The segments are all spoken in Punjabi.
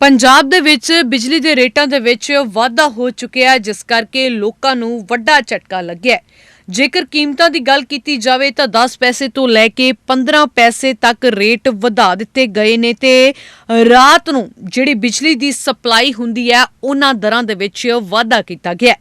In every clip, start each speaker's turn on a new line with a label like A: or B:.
A: ਪੰਜਾਬ ਦੇ ਵਿੱਚ ਬਿਜਲੀ ਦੇ ਰੇਟਾਂ ਦੇ ਵਿੱਚ ਵਾਧਾ ਹੋ ਚੁੱਕਿਆ ਹੈ, ਜਿਸ ਕਰਕੇ ਲੋਕਾਂ ਨੂੰ ਵੱਡਾ ਝਟਕਾ ਲੱਗਿਆ ਹੈ। ਜੇਕਰ ਕੀਮਤਾਂ ਦੀ ਗੱਲ ਕੀਤੀ ਜਾਵੇ ਤਾਂ 10 ਪੈਸੇ ਤੋਂ ਲੈ ਕੇ 15 ਪੈਸੇ ਤੱਕ ਰੇਟ ਵਧਾ ਦਿੱਤੇ ਗਏ ਨੇ ਤੇ ਰਾਤ ਨੂੰ ਜਿਹੜੀ ਬਿਜਲੀ ਦੀ ਸਪਲਾਈ ਹੁੰਦੀ ਹੈ ਉਹਨਾਂ ਦਰਾਂ ਦੇ ਵਿੱਚ ਵਾਧਾ ਕੀਤਾ ਗਿਆ ਹੈ।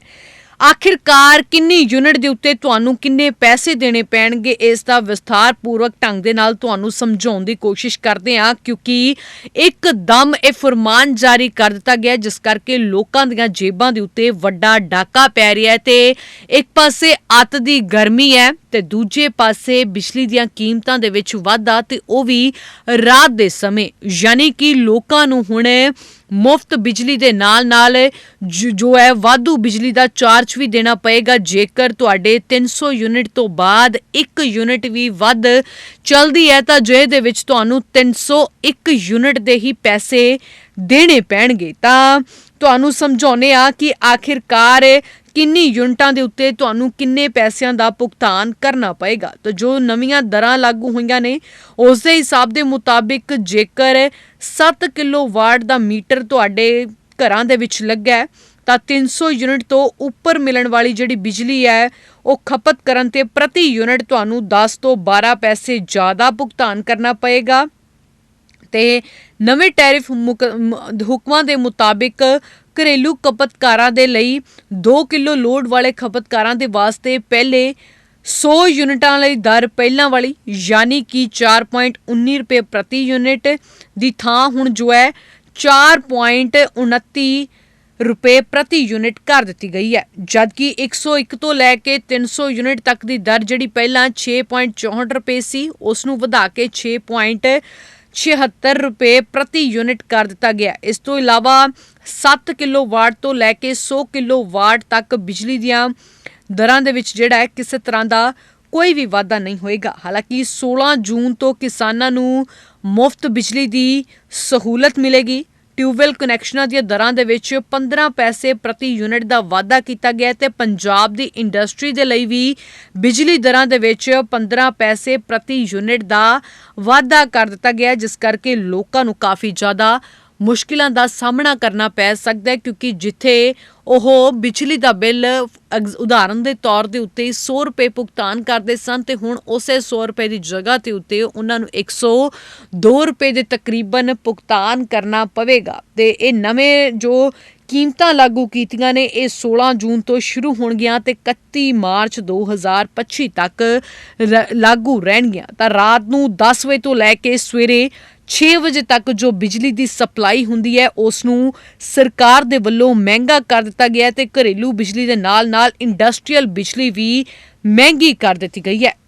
A: ਆਖਿਰਕਾਰ ਕਿੰਨੀ ਯੂਨਿਟ ਦੇ ਉੱਤੇ ਤੁਹਾਨੂੰ ਕਿੰਨੇ ਪੈਸੇ ਦੇਣੇ ਪੈਣਗੇ, ਇਸ ਦਾ ਵਿਸਥਾਰ ਪੂਰਵਕ ਢੰਗ ਦੇ ਨਾਲ ਤੁਹਾਨੂੰ ਸਮਝਾਉਣ ਦੀ ਕੋਸ਼ਿਸ਼ ਕਰਦੇ ਹਾਂ, ਕਿਉਂਕਿ ਇੱਕ ਦਮ ਇਹ ਫਰਮਾਨ ਜਾਰੀ ਕਰ ਦਿੱਤਾ ਗਿਆ ਜਿਸ ਕਰਕੇ ਲੋਕਾਂ ਦੀਆਂ ਜੇਬਾਂ ਦੇ ਉੱਤੇ ਵੱਡਾ ਡਾਕਾ ਪੈ ਰਿਹਾ ਹੈ ਤੇ ਇੱਕ ਪਾਸੇ ਅੱਤ ਦੀ ਗਰਮੀ ਹੈ ਤੇ ਦੂਜੇ ਪਾਸੇ ਬਿਜਲੀ ਦੀਆਂ ਕੀਮਤਾਂ ਦੇ ਵਿੱਚ ਵਾਧਾ ਤੇ ਉਹ ਵੀ ਰਾਤ ਦੇ ਸਮੇਂ, ਯਾਨੀ ਕਿ ਲੋਕਾਂ ਨੂੰ ਹੁਣ ਮੁਫਤ ਬਿਜਲੀ ਦੇ ਨਾਲ ਨਾਲ ਜੋ ਹੈ, ਵਾਧੂ ਬਿਜਲੀ ਦਾ ਚਾਰਜ ਵੀ ਦੇਣਾ ਪਏਗਾ। ਜੇਕਰ ਤੁਹਾਡੇ 300 ਯੂਨਿਟ ਤੋਂ ਬਾਅਦ ਇੱਕ ਯੂਨਿਟ ਵੀ ਵੱਧ ਚਲਦੀ ਹੈ, ਤਾਂ ਜੇ ਦੇ ਵਿੱਚ ਤੁਹਾਨੂੰ 301 ਯੂਨਿਟ ਦੇ ਹੀ ਪੈਸੇ ਦੇਣੇ ਪੈਣਗੇ। ਤਾਂ ਤੁਹਾਨੂੰ ਸਮਝਾਉਨੇ ਆ ਕਿ ਆਖਿਰਕਾਰ ਕਿੰਨੀ ਯੂਨਿਟਾਂ ਦੇ ਉੱਤੇ ਤੁਹਾਨੂੰ ਕਿੰਨੇ ਪੈਸਿਆਂ ਦਾ ਭੁਗਤਾਨ ਕਰਨਾ ਪਏਗਾ? ਤਾਂ ਜੋ ਨਵੀਆਂ ਦਰਾਂ ਲਾਗੂ ਹੋਈਆਂ ਨੇ ਉਸ ਦੇ ਹਿਸਾਬ ਦੇ ਮੁਤਾਬਿਕ ਜੇਕਰ 7 ਕਿਲੋਵਾਟ ਦਾ ਮੀਟਰ ਤੁਹਾਡੇ ਘਰਾਂ ਦੇ ਵਿੱਚ ਲੱਗਾ ਹੈ, ਤਾਂ 300 ਯੂਨਿਟ ਤੋਂ ਉੱਪਰ ਮਿਲਣ ਵਾਲੀ ਜਿਹੜੀ ਬਿਜਲੀ ਹੈ, ਉਹ ਖਪਤ ਕਰਨ ਤੇ ਪ੍ਰਤੀ ਯੂਨਿਟ ਤੁਹਾਨੂੰ 10 ਤੋਂ 12 ਪੈਸੇ ਜ਼ਿਆਦਾ ਭੁਗਤਾਨ ਕਰਨਾ ਪਏਗਾ। ਤੇ ਨਵੇਂ ਟੈਰਿਫ ਮੁਕ- ਹੁਕਮਾਂ ਦੇ ਮੁਤਾਬਿਕ ਘਰੇਲੂ ਖਪਤਕਾਰਾਂ ਦੇ ਲਈ 2 ਕਿਲੋ ਲੋਡ ਵਾਲੇ ਖਪਤਕਾਰਾਂ ਦੇ ਵਾਸਤੇ ਪਹਿਲੇ 100 ਯੂਨਿਟਾਂ ਲਈ ਦਰ ਪਹਿਲਾਂ ਵਾਲੀ, ਯਾਨੀ ਕਿ 4.19 ਰੁਪਏ ਪ੍ਰਤੀ ਯੂਨਿਟ ਦੀ ਥਾਂ ਹੁਣ ਜੋ ਹੈ 4.29 ਰੁਪਏ ਪ੍ਰਤੀ ਯੂਨਿਟ ਕਰ ਦਿੱਤੀ ਗਈ ਹੈ। ਜਦਕਿ 101 ਤੋਂ ਲੈ ਕੇ 300 ਯੂਨਿਟ ਤੱਕ ਦੀ ਦਰ ਜਿਹੜੀ ਪਹਿਲਾਂ 6.64 ਰੁਪਏ ਸੀ, ਉਸ ਨੂੰ ਵਧਾ ਕੇ 6.76 ਰੁਪਏ ਪ੍ਰਤੀ ਯੂਨਿਟ ਕਰ ਦਿੱਤਾ ਗਿਆ। ਇਸ ਤੋਂ ਇਲਾਵਾ 7 ਕਿਲੋਵਾਟ ਤੋਂ ਲੈ ਕੇ 100 ਕਿਲੋਵਾਟ ਤੱਕ ਬਿਜਲੀ ਦੀਆਂ ਦਰਾਂ ਦੇ ਵਿੱਚ ਜਿਹੜਾ ਹੈ ਕਿਸੇ ਤਰ੍ਹਾਂ ਦਾ ਕੋਈ ਵੀ ਵਾਧਾ ਨਹੀਂ ਹੋਏਗਾ। ਹਾਲਾਂਕਿ 16 ਜੂਨ ਤੋਂ ਕਿਸਾਨਾਂ ਨੂੰ ਮੁਫਤ ਬਿਜਲੀ ਦੀ ਸਹੂਲਤ ਮਿਲੇਗੀ। ਟਿਊਬਵੈਲ ਕਨੈਕਸ਼ਨਾਂ ਦੀਆਂ ਦਰਾਂ ਦੇ ਵਿੱਚ 15 ਪੈਸੇ ਪ੍ਰਤੀ ਯੂਨਿਟ ਦਾ ਵਾਧਾ ਕੀਤਾ ਗਿਆ ਹੈ ਤੇ ਪੰਜਾਬ ਦੀ ਇੰਡਸਟਰੀ ਦੇ ਲਈ ਵੀ ਬਿਜਲੀ ਦਰਾਂ ਦੇ ਵਿੱਚ 15 ਪੈਸੇ ਪ੍ਰਤੀ ਯੂਨਿਟ ਦਾ ਵਾਧਾ ਕਰ ਦਿੱਤਾ ਗਿਆ, ਜਿਸ ਕਰਕੇ ਲੋਕਾਂ ਨੂੰ ਕਾਫੀ ਜ਼ਿਆਦਾ ਮੁਸ਼ਕਿਲਾਂ ਦਾ ਸਾਹਮਣਾ ਕਰਨਾ ਪੈ ਸਕਦਾ ਹੈ ਕਿਉਂਕਿ ਜਿੱਥੇ ਉਹ ਬਿਜਲੀ ਦਾ ਬਿੱਲ ਅਗਜ਼- ਉਦਾਹਰਨ ਦੇ ਤੌਰ ਦੇ ਉੱਤੇ 100 ਰੁਪਏ ਭੁਗਤਾਨ ਕਰਦੇ ਸਨ ਤੇ ਹੁਣ ਉਸੇ 100 ਰੁਪਏ ਦੀ ਜਗ੍ਹਾ ਤੇ ਉੱਤੇ ਉਹਨਾਂ ਨੂੰ 102 ਰੁਪਏ ਦੇ ਤਕਰੀਬਨ ਭੁਗਤਾਨ ਕਰਨਾ ਪਵੇਗਾ। ਤੇ ਇਹ ਨਵੇਂ ਜੋ ਕੀਮਤਾਂ ਲਾਗੂ ਕੀਤੀਆਂ ਨੇ, ਇਹ 16 ਜੂਨ ਤੋਂ ਸ਼ੁਰੂ ਹੋਣਗੀਆਂ ਤੇ 31 ਮਾਰਚ 2025 ਤੱਕ ਰ- ਲਾਗੂ ਰਹਿਣਗੀਆਂ। ਤਾਂ ਰਾਤ ਨੂੰ 10 ਵਜੇ ਤੋਂ ਲੈ ਕੇ ਸਵੇਰੇ 6 ਵਜੇ ਤੱਕ ਜੋ ਬਿਜਲੀ ਦੀ ਸਪਲਾਈ ਹੁੰਦੀ ਹੈ, ਉਸ ਨੂੰ ਸਰਕਾਰ ਦੇ ਵੱਲੋਂ ਮਹਿੰਗਾ ਕਰ ਦਿੱਤਾ ਗਿਆ ਹੈ ਤੇ ਘਰੇਲੂ ਬਿਜਲੀ ਦੇ ਨਾਲ ਨਾਲ ਇੰਡਸਟਰੀਅਲ ਬਿਜਲੀ ਵੀ ਮਹਿੰਗੀ ਕਰ ਦਿੱਤੀ ਗਈ ਹੈ।